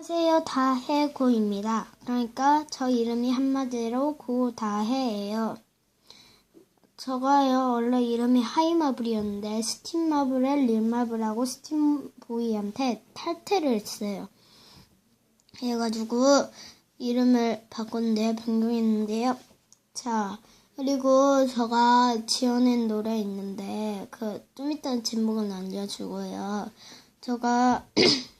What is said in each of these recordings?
안녕하세요. 다해고입니다. 그러니까 저 이름이 한마디로 고다해예요. 저가요 원래 이름이 하이마블이었는데 스팀마블에 릴마블하고 스팀보이한테 탈퇴를 했어요. 해가지고 이름을 바꿨는데요. 변경했는데요. 자 그리고 제가 지어낸 노래 있는데 그 좀 이따 제목은 알려주고요. 제가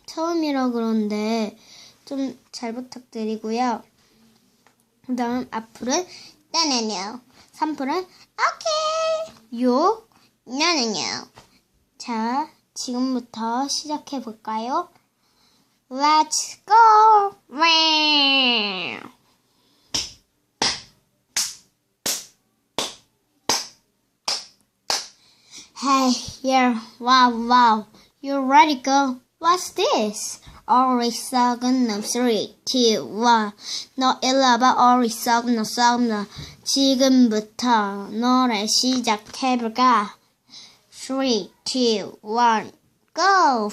처음이라 그런데 좀 잘 부탁드리고요. 그 다음 앞으로는 나는요. 3풀은 오케이. 요 나는요. 자, 지금부터 시작해 볼까요? Let's go! 와우. Hey, yeah, wow, wow. You ready, go? What's this? 어리석은 놈, 3, 2, 1. 너 일로 와봐, 어리석은 놈, 썩은 놈. 지금부터 노래 시작해볼까? 3, 2, 1, go!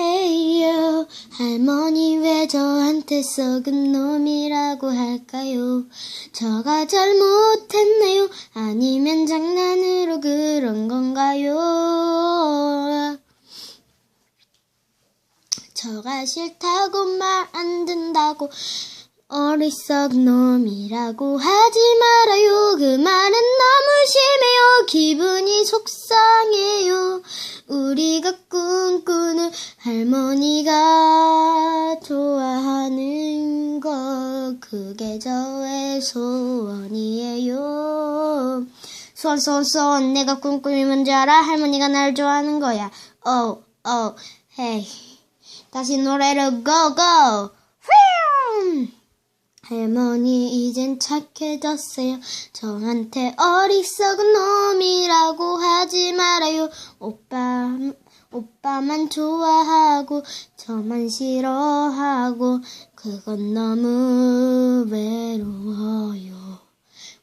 헤이요 할머니 왜 저한테 썩은 놈이라고 할까요? 저가 잘못했나요? 아니면 장난으로 그런 건가요? 저가 싫다고 말안 듣는다고 어리석은 놈이라고 하지 말아요. 그 말은 너무 심해요. 기분이 속상해요. 우리가 꿈꾸는 할머니가 그게 저의 소원이에요. 소원 소원 소원 내가 꿈꾸는 뭔지 알아? 할머니가 날 좋아하는 거야. 오, 오, 헤이. 다시 노래를 고고. 휘용! 할머니 이젠 착해졌어요. 저한테 어리석은 놈이라고 하지 말아요. 오빠 오빠만 좋아하고 저만 싫어하고 그건 너무 외로워요.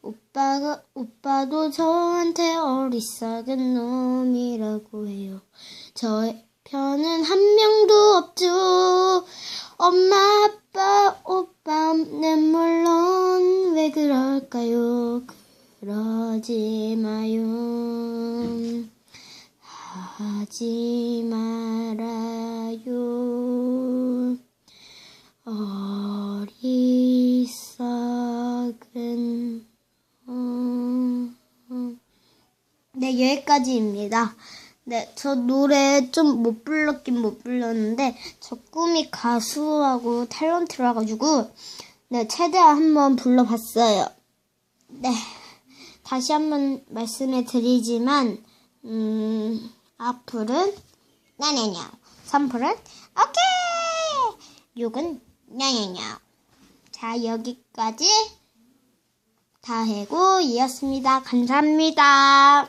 오빠가 오빠도 저한테 어리석은 놈이라고 해요. 저의 편은 한 명도 없죠. 엄마, 아빠, 오빠, 내 물론 왜 그럴까요? 그러지 마요. 하지 말아요. 어리석은 어... 네, 여기까지입니다. 네, 저 노래 좀 못 불렀긴 못 불렀는데, 저 꿈이 가수하고 탤런트라 가지고, 네, 최대한 한번 불러봤어요. 네, 다시 한번 말씀해 드리지만, 음, 앞플은 나냐냐, 3풀은 오케이! 6은 나냐냐. 자, 여기까지 다해고 이었습니다. 감사합니다.